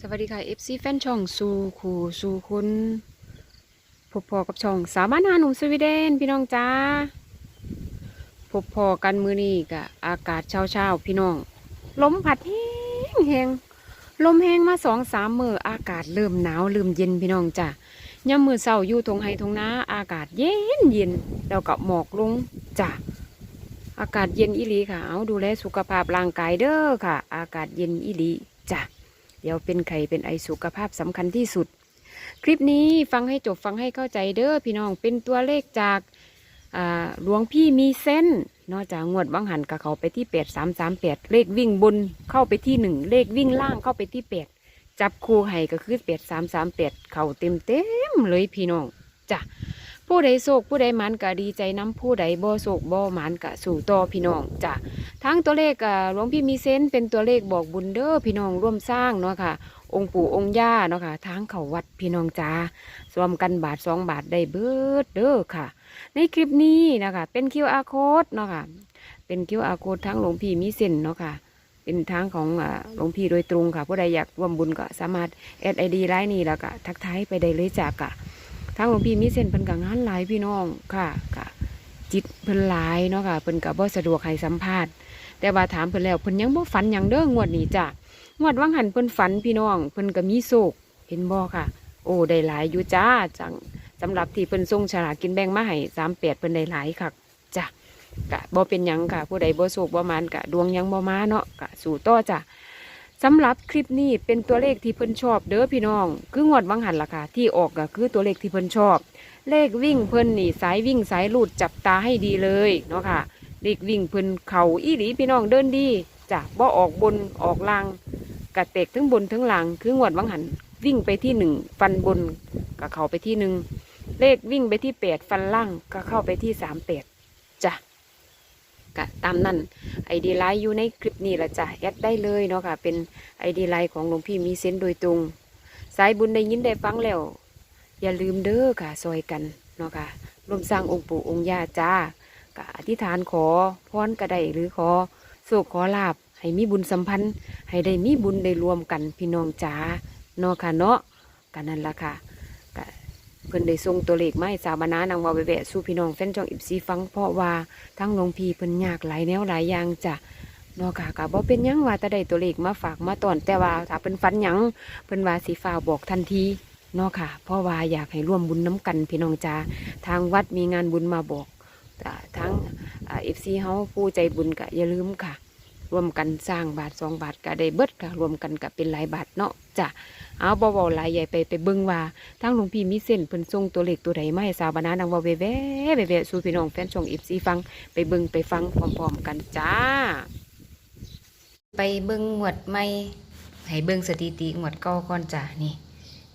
สวัสดีค่ะ FC แฟนช่องสู่ขู่สู่คุณพบพอกับช่องสาวบ้านาหนุ่มสวีเดนพี่น้องจ้าพบพอกันมือนี้กะอากาศเช้าเช้าๆพี่น้องลมผัดแห้งแห้งลมแห้งมาสองสามมืออากาศเริ่มหนาวเริ่มเย็นพี่น้องจ้าย่ำมือเศร้าอยู่ทงไฮทงนาอากาศเย็นเย็นแล้วก็หมอกลงจ้าอากาศเย็นอีหลีค่ะเอาดูแลสุขภาพร่างกายเด้อค่ะ อากาศเย็นอีหลีจ้า ดี๋ยวเป็นไข่เป็นไอสุขภาพสำคัญที่สุด คลิปนี้ฟังให้จบฟังให้เข้าใจเด้อพี่น้องเป็นตัวเลขจากหลวงพี่มีเส้นนอกจากงวดวังหันกับเขาไปที่แปดสามสามแปดเลขวิ่งบนเข้าไปที่หนึ่งเลขวิ่งล่างเข้าไปที่แปดจับคู่ให้ก็คือแปดสามสามแปดเข่าเต็มเต็มเลยพี่น้องจ้ะ ผู้ใดโศกผู้ใดหมันก็ดีใจน้ำผู้ใดบ่โศกบ่หมันก็สู่ต่อพี่น้องจ้ะทั้งตัวเลขอ่าหลวงพี่มีเซนเป็นตัวเลขบอกบุญเด้อพี่น้องร่วมสร้างเนาะค่ะ องค์ปู่องค์ย่าเนาะค่ะทางเขาวัดพี่น้องจ้าสวมกันบาทสองบาทได้เบิดเด้อค่ะ ในคลิปนี้นะคะเป็น QR code เนาะค่ะ เป็น QR code ทั้งหลวงพี่มีเส้นเนาะค่ะเป็นทางของอ่าหลวงพี่โดยตรงค่ะผู้ใดอยากร่วมบุญก็สามารถแอดไอดีไลน์นี้แล้วก็ทักทายไปได้เลยจ้ากะ ทางหลวงพี่มีเส้นเพิ่นกับงานหลายพี่น้องค่ะกะจิตเพิ่นหลายเนาะค่ะเพิ่นกับบ่สะดวกให้สัมภาษณ์แต่ว่าถามเพิ่นแล้วเพิ่นยังบ่ฝันหยังเด้องวดนี้จ้ะงวดวังหันเพิ่นฝันพี่น้องเพิ่นก็มีโศกเห็นบ่ค่ะ โอ้ได้หลายอยู่จ้าจังสำหรับที่เพิ่นส่งฉลากกินแบ่งมาให้38เพิ่นได้หลายคักจ้ะกะบ่เป็นหยังค่ะผู้ใดบ่โศกบ่มานกะดวงยังบ่มาเนาะกะสู่ต่อจ้ะ สำหรับคลิปนี้เป็นตัวเลขที่เพิ่นชอบ เด้อพี่น้อง คืองวดวังหันล่ะค่ะ ที่ออกก็คือตัวเลขที่เพิ่นชอบ เลขวิ่งเพิ่นนี่สายวิ่งสายลูดจับตาให้ดีเลยเนาะค่ะเด็กวิ่งเพิ่นเข่าอีหลีพี่น้องเดินดีจ้ะบ่ออกบนออกล่างกระเตกทั้งบนทั้งล่าง คืองวดวังหันวิ่งไปที่หนึ่งฟันบนก็เข้าไปที่หนึ่งเลขวิ่งไปที่แปดฟันล่างก็เข้าไปที่สามแปดจ้ะ กะตามนั้นไอดีไลน์อยู่ในคลิปนี้ละจ้ะแอดได้เลยเนาะค่ะ เป็นไอดีไลน์ของหลวงพี่มีเซนโดยตรง สายบุญได้ยินได้ฟังแล้ว อย่าลืมเด้อค่ะซอยกันเนาะค่ะร่วมสร้างองค์ปู่องค์ย่าจ้าก็อธิษฐานขอพรก็ไดหรือขอโศกขอลาบให้มีบุญสัมพันธ์ ให้ได้มีบุญได้รวมกันพี่น้องจ๋าเนาะค่ะเนาะกันนั่นละค่ะ เพิ่นได้ส่งตัวเลขมาให้สาวบานานางวาแวะสู่พี่น้องแฟนช่องอิบซีฟังเพราะว่าทั้งหลวงพี่เพิ่นยากหลายแนวหลายอย่างจ้ะนาะค่ะก็บ่เป็นยังว่าแต่ได้ตัวเลขมาฝากมาตอน แต่ว่าถ้าเพิ่นฝันยังเพิ่นว่าสิฟ้าบอกทันทีนาะค่ะเพราะว่าอยากให้ร่วมบุญน้ำกันพี่น้องจ๋าทางวัดมีงานบุญมาบอกทั้งเอฟซีเฮาผู้ใจบุญก็อย่าลืมค่ะ รวมกันสร้างบาทสองบาทก็ได้เบิดค่ะรวมกันก็เป็นหลายบาทเนาะจ้ะเอาบ่เว้าหลายใหญ่ไปไปเบิ่งว่าทั้งหลวงพี่มีเส้นเพิ่นส่งตัวเลขตัวใดมาให้สาวบานานังว่าแว่แว่แว่แวสู่พี่น้องแฟนช่องเอฟซีฟังไปเบิ่งไปฟังพร้อมๆกันจ้า ไปเบิ่งงวดใหม่ให้เบิ่งสถิติงวดเก่าก่อนจ้ะนี่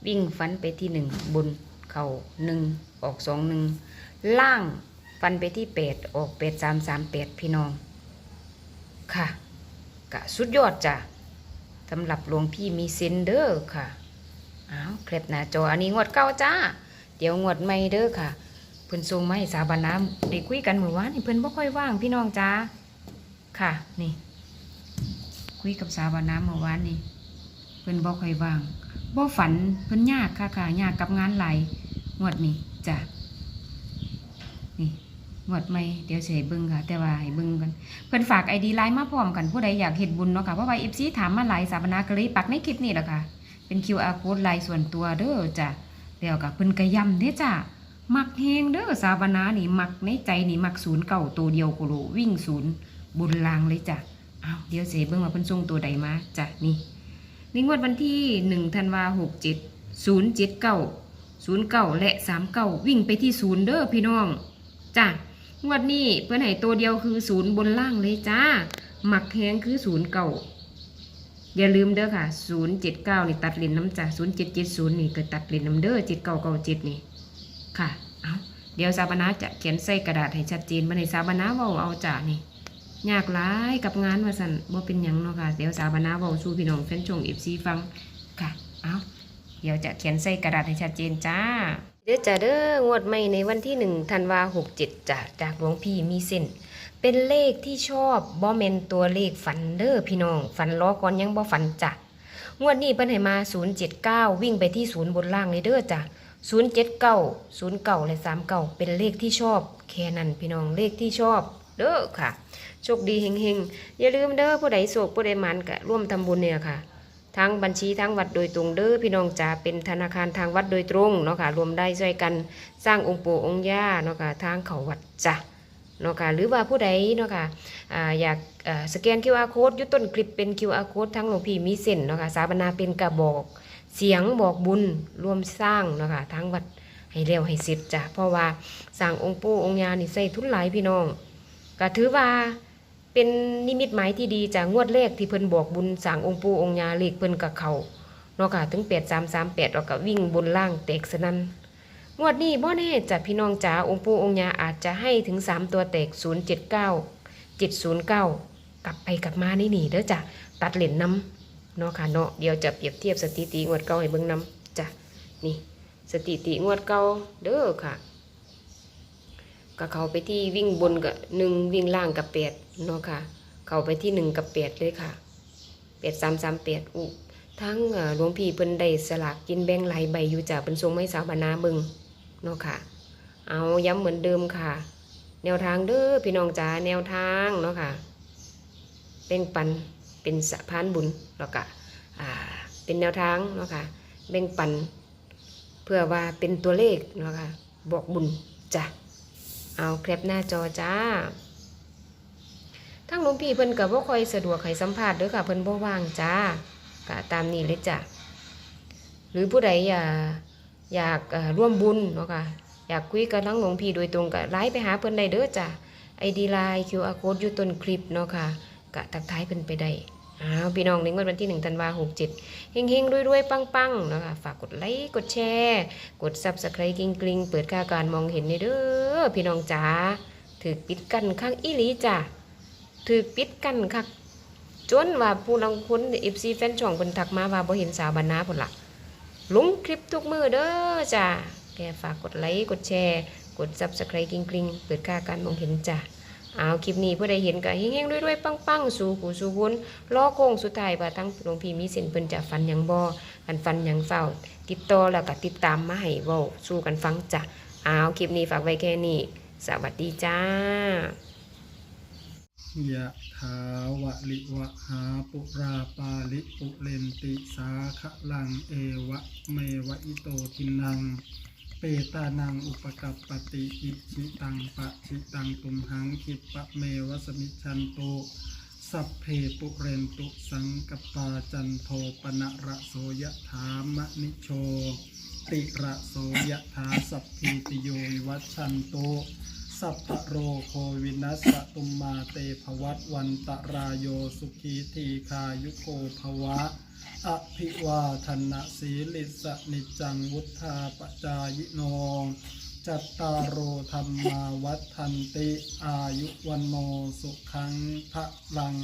วิ่งฟันไปที่หนึ่งบนเข่าหนึ่งออกสองหนึ่งล่างฟันไปที่เป็ดออกเป็ดสามสามเป็ดพี่น้อง ค่ะกะสุดยอดจ้ะสำหรับหลวงพี่มีเซนเดอร์ค่ะอ้าวเคล็ดหน้าจออันนี้งวดเก้าจ้า เดี๋ยวงวดใหม่เด้อค่ะ เพิ่นส่งมาให้สาบานน้ำได้คุยกันเมื่อวานนี่เพิ่นบ่ค่อยว่างพี่น้องจ้าค่ะนี่คุยกับสาบานน้ำเมื่อวานนี่เพิ่นบ่ค่อยว่างบ่ฝันเพิ่นยากค่ะค่ะยากกับงานหลายงวดนี้จ้ะนี่ งวดไม่เดี๋ยวสิให้เบิ่งค่ะ แต่ว่าให้เบิ่งกันเพิ่นฝากไอดีไลน์มาพร้อมกันผู้ใดอยากเฮ็ดบุญเนาะค่ะเพราะว่า FC ถามมาหลายสาบนาก็เลยปักในคลิปนี่แหละค่ะ เป็น QR code ไลน์ส่วนตัวเด้อจ้ะแล้วก็เพิ่นก็ย้ำเด้จ้ะมักแฮงเด้อสาบนานี่มักในใจนี่มักศูนย์เก่าตัวเดียวโกโลวิ่งศูนย์บุนลางเลยจ้ะอ้าเดี๋ยวสิให้เบิ่งว่าเพิ่นส่งตัวใดมาจ้ะนี่นี่งวดวันที่1ธันวาคม67 079 09และ39วิ่งไปที่ศูนย์เด้อพี่น้องจ้ะ งวดนี้เพื่อนให้ตัวเดียวคือศูนย์บนล่างเลยจ้า หมักแห้งคือศูนย์เก่า อย่าลืมเด้อค่ะศูนย์เจ็ดเก้านี่ตัดเลนน้ำจ้ะศูนย์เจ็ดเจ็ดศูนย์นี่ก็ตัดเลนน้ำเด้อเจ็ดเก้าเก้าเจ็ดนี่ ค่ะ เอาเดี๋ยวซาบานาจะเขียนใส่กระดาษให้ชัดเจนมาในซาบานาเว้าเอาจ้ะนี่ยากหลายกับงานว่าสันบ่เป็นหยังเนาะค่ะ เดี๋ยวซาบานาเว้าสู่พี่น้องแฟนชงเอฟซีฟังค่ะ เอาเดี๋ยวจะเขียนใส่กระดาษให้ชัดเจนจ้า เด้อจ้าเด้องวดใหม่ในวันที่หนึ่งธันวาหกเจ็ดจ้ะจากหลวงพี่มีเส้น เป็นเลขที่ชอบบ่เมนตัวเลขฝันเด้อพี่น้อง ฝันล้อก่อนยังบ่ฝันจ้ะงวดนี้เพิ่นให้มา079วิ่งไปที่ศูนย์บนล่างเลยเด้อจ้ะ079 09และ39เก้าเป็นเลขที่ชอบ แค่นั้นพี่น้องเลขที่ชอบเด้อค่ะ โชคดีเฮงๆ อย่าลืมเด้อผู้ใดโศกผู้ใดมันก็ร่วมทำบุญเนี่ยค่ะ ทั้งบัญชีทั้งวัดโดยตรงเด้อพี่น้องจ๋าเป็นธนาคารทางวัดโดยตรงเนาะค่ะรวมได้ช่วยกันสร้างองค์ปู่องค์ย่าเนาะค่ะทางเขาวัดจ้ะเนาะค่ะหรือว่าผู้ใดเนาะค่ะอ่าอยากสแกน QR code ยุต้นคลิปเป็น QR code ทั้งหลวงพี่มีเส้นเนาะค่ะสาบนาเป็นกระบอกเสียงบอกบุญรวมสร้างเนาะค่ะทั้งวัดให้เร็วให้เสร็จจ้ะเพราะว่าสร้างองค์ปู่องค์ย่านี่ใส่ทุนหลายพี่น้องก็ถือว่า เป็นนิมิตหมายที่ดีจากงวดแรกที่เพิ่นบอกบุญสางองค์ปูองค์ยาเลขเพิ่นกับเขาเนาะค่ะถึง8 3 3 8แล้วก็วิ่งบนล่างแตกสนั่นงวดนี้บ่แน่จ้ะพี่น้องจ๋าองค์ปูองค์ยาอาจจะให้ถึง3ตัวแตก079 709กลับไปกลับมานี่นี่เด้อจ้ะตัดเหรียญน้ำเนาะค่ะเนาะเดี๋ยวจะเปรียบเทียบสถิติงวดเก่าให้เบิ่งน้ำจ้ะนี่สถิติงวดเก่าเด้อค่ะ ก็เขาไปที่วิ่งบนกับหนึ่งวิ่งล่างกับแปดเนาะค่ะ เขาไปที่หนึ่งกับแปดเลยค่ะแปดสามสามแปดอุทั้งหลวงพี่เพิ่นได้สลากกินแบ่งหลายใบอยู่จากเป็นทรงไม้สาวบานาบิงเนาะค่ะ เอาย้ำเหมือนเดิมค่ะ แนวทางเด้อพี่น้องจ๋าแนวทางเนาะค่ะแบ่งปันเป็นสะพานบุญแล้วก็อ่าเป็นแนวทางเนาะค่ะแบ่งปัน เพื่อว่าเป็นตัวเลขเนาะค่ะบอกบุญจ้ะ เอาแคปหน้าจอจ้าทั้งหลวงพี่เพิ่นกับว่าคอยสะดวกให้สัมภาษณ์ด้อค่ะเพิ่นบ่ว่างจ้ากะตามนี้เลยจ้ะหรือผู้ใดอยากอยากร่วมบุญเนาะค่ะอยากคุยกับทั้งหลวงพี่โดยตรงก็ไลน์ไปหาเพิ่นได้เด้อจ้ะ ID Line QR code อยู่ต้นคลิปเนาะค่ะกะทักทายเพิ่นไปได้ อ้าวพี่น้องในงวดวันที่ 1 ธันวาคม67เฮงๆรวยๆ ปังๆนะคะฝากกดไลค์กดแชร์ กด Subscribe กริงๆเปิดค่าการมองเห็นในเด้อพี่น้องจ๋าถือปิดกันข้างอีหลีจ้ะถือปิดกันคักจนว่าผู้ลังคนเอฟซีแฟนช่องเพิ่นทักมาว่าบ่เห็นสาวบรรณาพุ่นล่ะลงคลิปทุกมือเด้อจ้ะแกฝากกดไลค์กดแชร์ กด Subscribe กริงๆเปิดค่าการมองเห็นจ้ะ เอาคลิปนี้ผู้ใดเห็นก็เฮงๆรวยๆปังๆ สู่ผู้สู่คนรอโค้งสุดท้ายว่าทั้งหลวงพี่มีเส้นเพิ่นจะฟันหยังบ่กันฟันหยังเฝ้า ติดต่อแล้วก็ติดตามมาให้เว้าสู้กันฟังจ้ะเอาคลิปนี้ฝากไว้แค่นี้ สวัสดีจ้ายะถาวะลิวะหาปุราปาลิปุเรนติสาขะลังเอวะเมวะอิโตทินัง เปตานังอุปกัปปติอิชิตังปะชิตังตุมหังคิปะเมวสมิชันโตสัพเพปุเรนตุสังกปาจันโทปนะระโสยะถามะนิโช ติระโสยะถาสัพพีติโยวัชันโตสัพพโรโควินัสสตุมมาเตภวัตวันตรายโยสุขีทีคายุโกภวะ อภิวาทนะสีลิสนิจังวุธาปจายโน จัตตารโอธรรมาวัฏทันติ อายุวันโนสุขังพระลัง